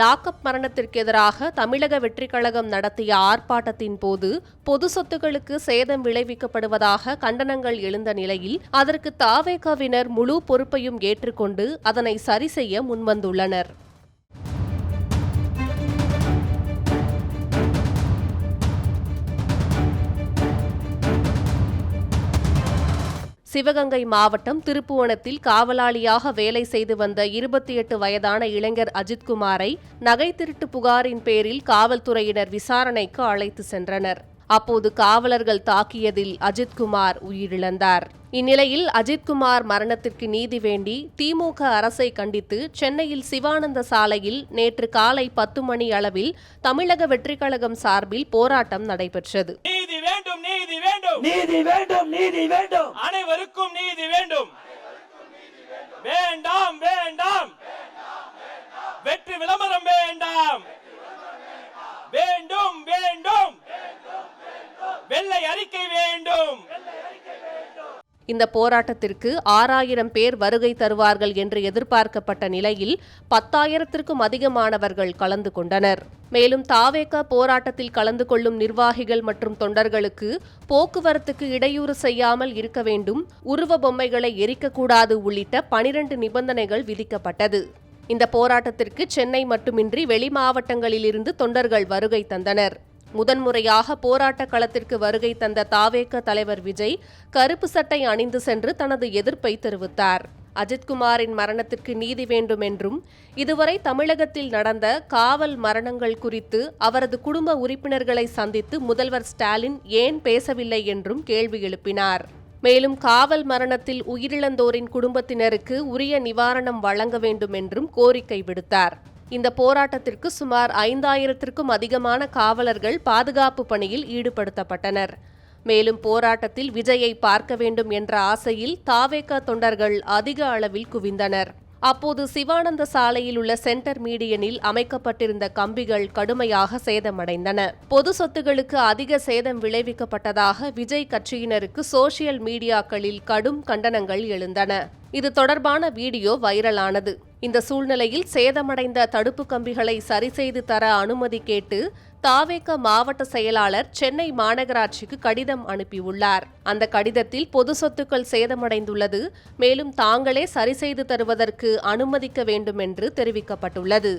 Lockup மரணத்திற்கு எதிராக தமிழக வெற்றிக் கழகம் நடத்திய ஆர்ப்பாட்டத்தின் போது பொது சொத்துக்களுக்கு சேதம் விளைவிக்கப்படுவதாக கண்டனங்கள் எழுந்த நிலையில் அதற்கு தாவேகாவினர் முழு பொறுப்பையும் ஏற்றுக்கொண்டு அதனை சரி செய்ய முன்வந்துள்ளனர். சிவகங்கை மாவட்டம் திருப்புவனத்தில் காவலாளியாக வேலை செய்து வந்த இருபத்தி எட்டு வயதான இளைஞர் அஜித்குமாரை நகை திருட்டு புகாரின் பேரில் காவல்துறையினர் விசாரணைக்கு அழைத்து சென்றனர். அப்போது காவலர்கள் தாக்கியதில் அஜித்குமார் உயிரிழந்தார். இந்நிலையில் அஜித்குமார் மரணத்திற்கு நீதி வேண்டி திமுக அரசை கண்டித்து சென்னையில் சிவானந்த சாலையில் நேற்று காலை பத்து மணி அளவில் தமிழக வெற்றிக்கழகம் சார்பில் போராட்டம் நடைபெற்றது. வேண்டும் நீதி வேண்டும். நீதி வேண்டும் நீதி வேண்டும். அனைவருக்கும் நீதி வேண்டும். வேண்டாம் வேண்டாம். வெற்றி விளம்பரம் வேண்டாம். வேண்டும் வேண்டும். வெள்ளை அறிக்கை இந்த போராட்டத்திற்கு ஆறாயிரம் பேர் வருகை தருவார்கள் என்று எதிர்பார்க்கப்பட்ட நிலையில் பத்தாயிரத்திற்கும் அதிகமானவர்கள் கலந்து கொண்டனர். மேலும் தாவேக போராட்டத்தில் கலந்து கொள்ளும் நிர்வாகிகள் மற்றும் தொண்டர்களுக்கு போக்குவரத்துக்கு இடையூறு செய்யாமல் இருக்க வேண்டும் உருவ பொம்மைகளை எரிக்கக்கூடாது உள்ளிட்ட பனிரண்டு நிபந்தனைகள் விதிக்கப்பட்டது. இந்த போராட்டத்திற்கு சென்னை மட்டுமின்றி வெளி மாவட்டங்களிலிருந்து தொண்டர்கள் வருகை தந்தனர். முதன்முறையாக போராட்ட களத்திற்கு வருகை தந்த தாவேக தலைவர் விஜய் கருப்பு சட்டை அணிந்து சென்று தனது எதிர்ப்பை தெரிவித்தார். அஜித்குமாரின் மரணத்திற்கு நீதி வேண்டும் என்றும் இதுவரை தமிழகத்தில் நடந்த காவல் மரணங்கள் குறித்து அவரது குடும்ப உறுப்பினர்களை சந்தித்து முதல்வர் ஸ்டாலின் ஏன் பேசவில்லை என்றும் கேள்வி எழுப்பினார். மேலும் காவல் மரணத்தில் உயிரிழந்தோரின் குடும்பத்தினருக்கு உரிய நிவாரணம் வழங்க வேண்டும் என்றும் கோரிக்கை விடுத்தார். இந்த போராட்டத்திற்கு சுமார் ஐந்தாயிரத்திற்கும் அதிகமான காவலர்கள் பாதுகாப்பு பணியில் ஈடுபடுத்தப்பட்டனர். மேலும் போராட்டத்தில் விஜயை பார்க்க வேண்டும் என்ற ஆசையில் தாவேக தொண்டர்கள் அதிக அளவில் குவிந்தனர். அப்போது சிவானந்த சாலையில் உள்ள சென்டர் மீடியனில் அமைக்கப்பட்டிருந்த கம்பிகள் கடுமையாக சேதமடைந்தன. பொது சொத்துகளுக்கு அதிக சேதம் விளைவிக்கப்பட்டதாக விஜய் கட்சியினருக்கு சோசியல் மீடியாக்களில் கடும் கண்டனங்கள் எழுந்தன. இது தொடர்பான வீடியோ வைரலானது. இந்த சூழ்நிலையில் சேதமடைந்த தடுப்பு கம்பிகளை சரிசெய்து தர அனுமதி கேட்டு தாவேக மாவட்ட செயலாளர் சென்னை மாநகராட்சிக்கு கடிதம் அனுப்பியுள்ளார். அந்த கடிதத்தில் பொது சொத்துக்கள் சேதமடைந்துள்ளது. மேலும் தாங்களே சரிசெய்து தருவதற்கு அனுமதிக்க வேண்டும் என்று தெரிவிக்கப்பட்டுள்ளது.